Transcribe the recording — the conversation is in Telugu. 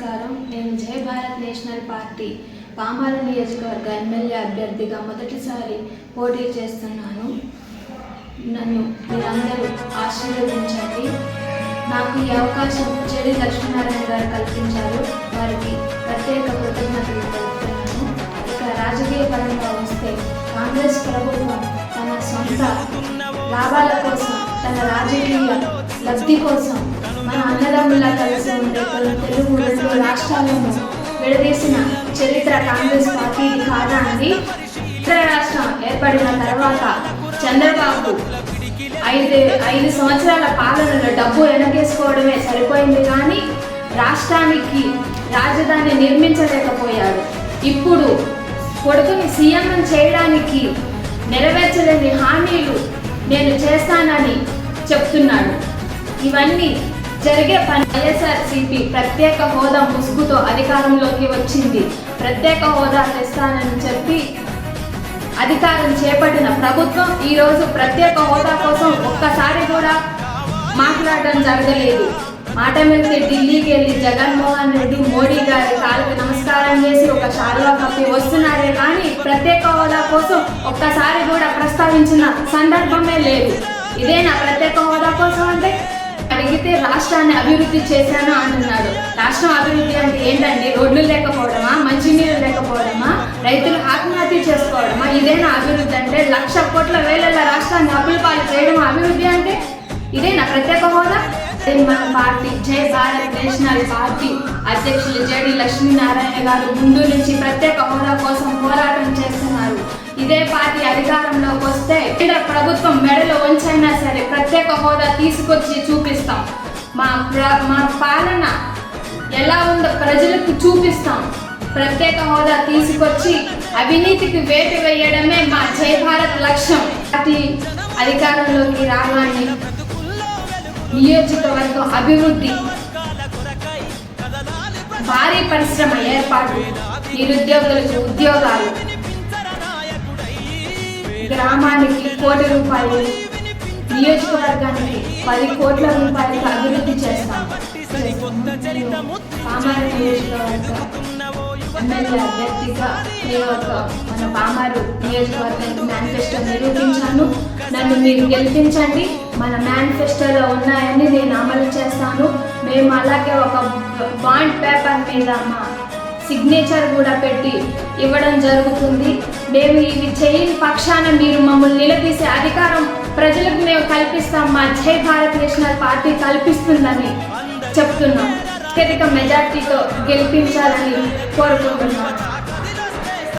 నమస్కారం. నేను జై భారత్ నేషనల్ పార్టీ పామాల నియోజకవర్గ ఎమ్మెల్యే అభ్యర్థిగా మొదటిసారి పోటీ చేస్తున్నాను. నన్ను మీరందరూ ఆశీర్వదించండి. నాకు ఈ అవకాశం చెడి లక్ష్మీనారాయణ గారు కల్పించారు. వారికి ప్రత్యేక కృతజ్ఞతలు తెలుపుతున్నాను. ఇక రాజకీయ పరంగా వస్తే కాంగ్రెస్ ప్రభుత్వం తన సొంత లాభాల కోసం తన రాజకీయ లబ్ధి కోసం మన అన్నదమ్ములా కలిసి ఉండే కొన్ని రాష్ట్రాలను విడదీసిన చరిత్ర కాంగ్రెస్ పార్టీ కాదా అండి ఇతర రాష్ట్రం ఏర్పడిన తర్వాత చంద్రబాబు ఐదు ఐదు సంవత్సరాల పాలనలో డబ్బు వెనకేసుకోవడమే సరిపోయింది కానీ రాష్ట్రానికి రాజధాని నిర్మించలేకపోయాడు. ఇప్పుడు కొడుకుని సీఎం చేయడానికి నెరవేర్చలేని హామీలు నేను చేస్తానని చెప్తున్నాడు. ఇవన్నీ జరిగే పని వైఎస్ఆర్సీపీ ప్రత్యేక హోదా ముసుగుతో అధికారంలోకి వచ్చింది. ప్రత్యేక హోదా తెస్తానని చెప్పి అధికారం చేపట్టిన ప్రభుత్వం ఈరోజు ప్రత్యేక హోదా కోసం ఒక్కసారి కూడా మాట్లాడడం జరగలేదు. మాట మీదకి ఢిల్లీకి వెళ్ళి జగన్మోహన్ రెడ్డి మోడీ గారి కాళ్ళకి నమస్కారం చేసి ఒక షాల్వా కప్పి వస్తున్నారే కానీ ప్రత్యేక హోదా కోసం ఒక్కసారి కూడా ప్రస్తావించిన సందర్భమే లేదు. ఇదేనా ప్రత్యేక హోదా కోసం అంటే? నేనైతే రాష్ట్రాన్ని అభివృద్ధి చేశాను అంటున్నాడు. రాష్ట్రం అభివృద్ధి అంటే ఏంటండి? రోడ్లు లేకపోవడమా? మంచినీళ్ళు లేకపోవడమా? రైతులు ఆత్మహత్య చేసుకోవడమా? ఇదేనా అభివృద్ధి అంటే లక్ష కోట్ల వేల రాష్ట్రాన్ని అప్పుల పాలు చేయడం అభివృద్ధి అంటే ఇదేనా ప్రత్యేక హోదా? మన party Jai Bharat national party అధ్యక్షులు జేడి లక్ష్మీనారాయణ గారు ముందు నుంచి ప్రత్యేక హోదా కోసం పోరాటం చేస్తున్నారు. ఇదే పార్టీ అధికారంలోకి వస్తే ఇక్కడ ప్రభుత్వం మెడలో వంచైనా సరే ప్రత్యేక హోదా తీసుకొచ్చి చూపి మా ప్ర- మా పాలన ఎలా ఉందో ప్రజలకు చూపిస్తాం. ప్రత్యేక హోదా తీసుకొచ్చి అవినీతికి వేటు వేయడమే మా జై భారత్ లక్ష్యం. అతి అధికారంలోకి రావాలని నియోజకవర్గం అభివృద్ధి భారీ పరిశ్రమ ఏర్పాటు నిరుద్యోగులకు ఉద్యోగాలు గ్రామానికి కోటి రూపాయలు నియోజకవర్గానికి పది కోట్ల రూపాయలకు అభివృద్ధి చేస్తాం. పామారు ఎమ్మెల్యే అభ్యర్థిగా నేను ఒక మన పామారు నియోజకవర్గానికి మేనిఫెస్టో నిరూపించాను. నన్ను మీరు గెలిపించండి. మన మేనిఫెస్టోలో ఉన్నాయని నేను అమలు చేస్తాను. మేము అలాగే ఒక బాండ్ పేపర్ మీద మా సిగ్నేచర్ కూడా పెట్టి ఇవ్వడం జరుగుతుంది. మేము ఇవి చేయని పక్షాన మీరు మమ్మల్ని నిలదీసే అధికారం ప్రజలకు మేము కల్పిస్తాం. మా జై భారత్ నేషనల్ పార్టీ కల్పిస్తుందని చెప్తున్నాం. అత్యధిక మెజార్టీతో గెలిపించాలని కోరుకుంటున్నాం.